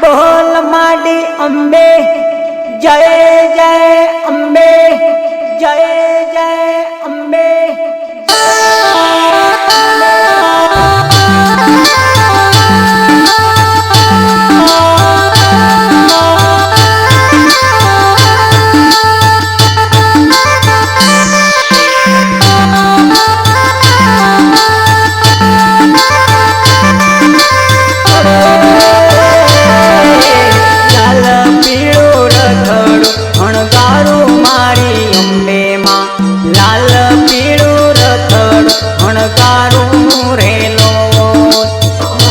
બોલ માડી અંબે જય જય અંબે જય તારું રેલો.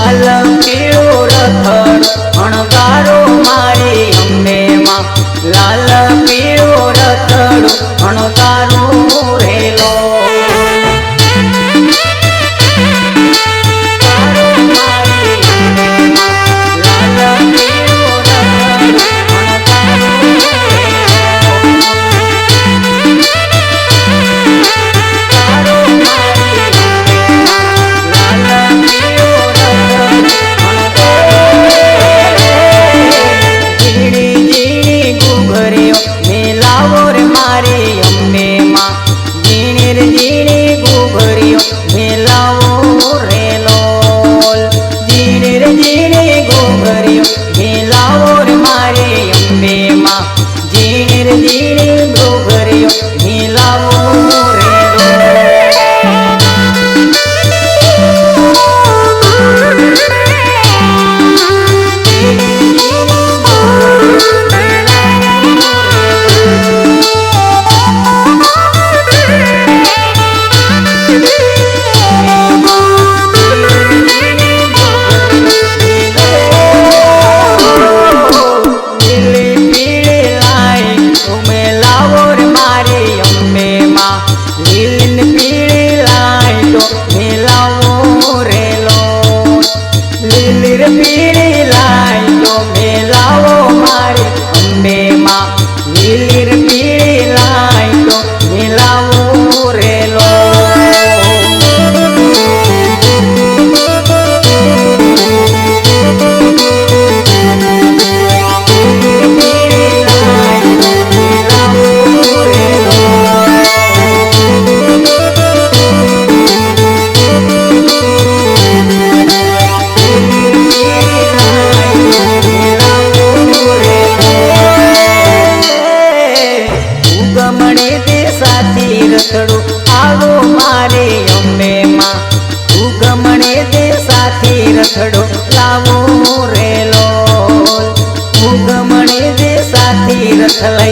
આલમ કેળો રથડ અણગારો મારી અંબેમાં. લાલ પીળો રથડ અણગારો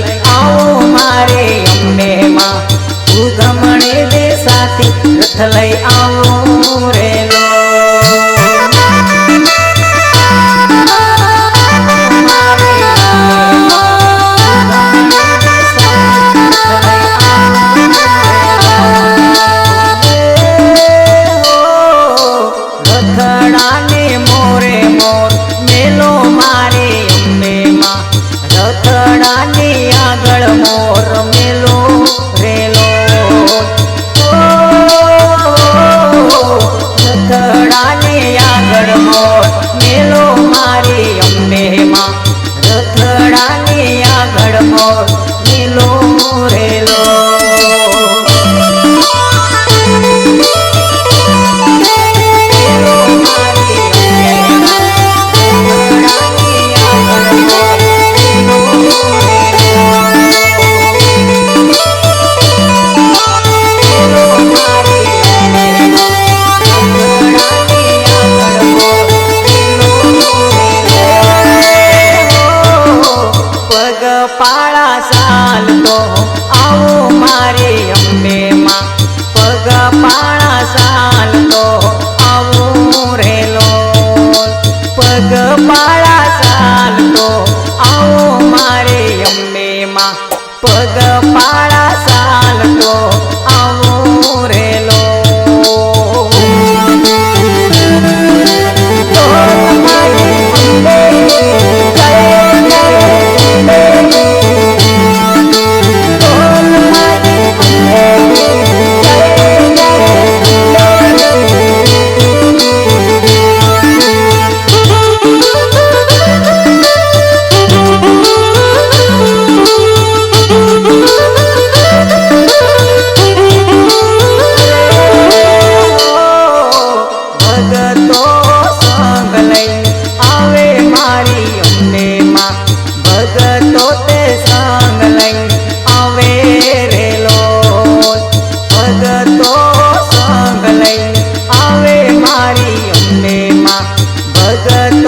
આવો મારે અમને માં. તું ગમણે લે સાથી રથ લઈ આવો રેલો जगत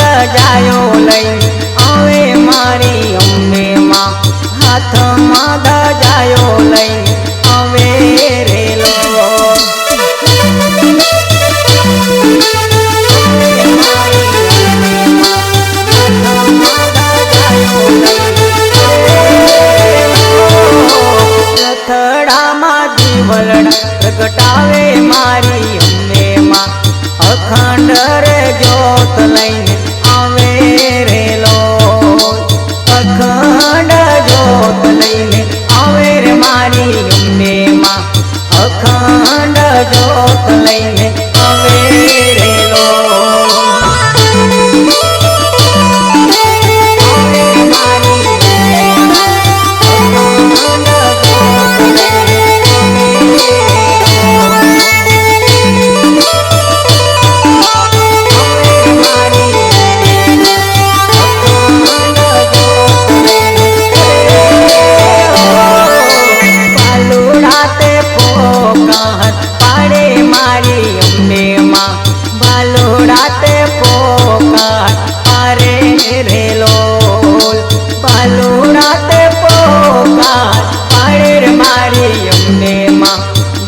જાયો લઈ. આવે મારી અંબે માં હાથમાં લઈ. આવે રેલો. રથડામાં જીવલડા પ્રગટાવે મારી અંબે માં અખંડ રે જ્યોત લઈને મારી અખંડ જોત લઈને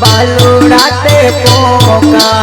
বালু রাতে পোকা।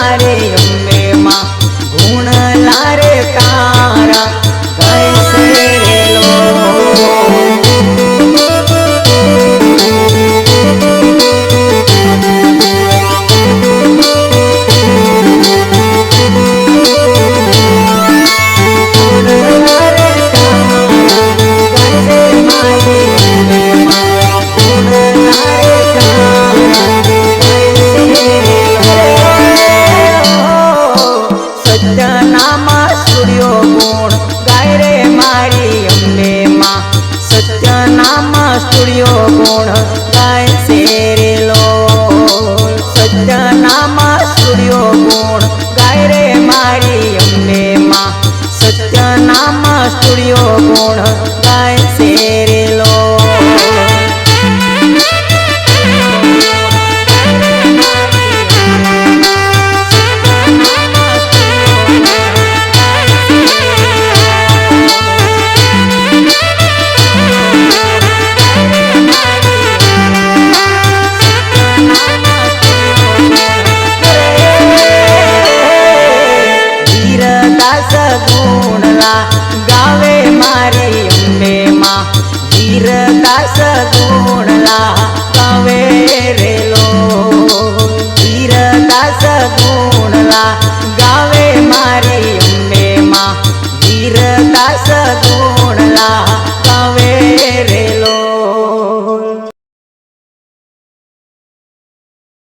તારે અંબે માં ગુણ લારે તારા. સ્ટુડિયો ગુણ ગાય છે ધીરદાસ ગુણલા કવે રેલો. ધીરદાસ ગુણલા ગાવે મારી અંબે માં ધીરદાસ ગુણલા કવે રેલો.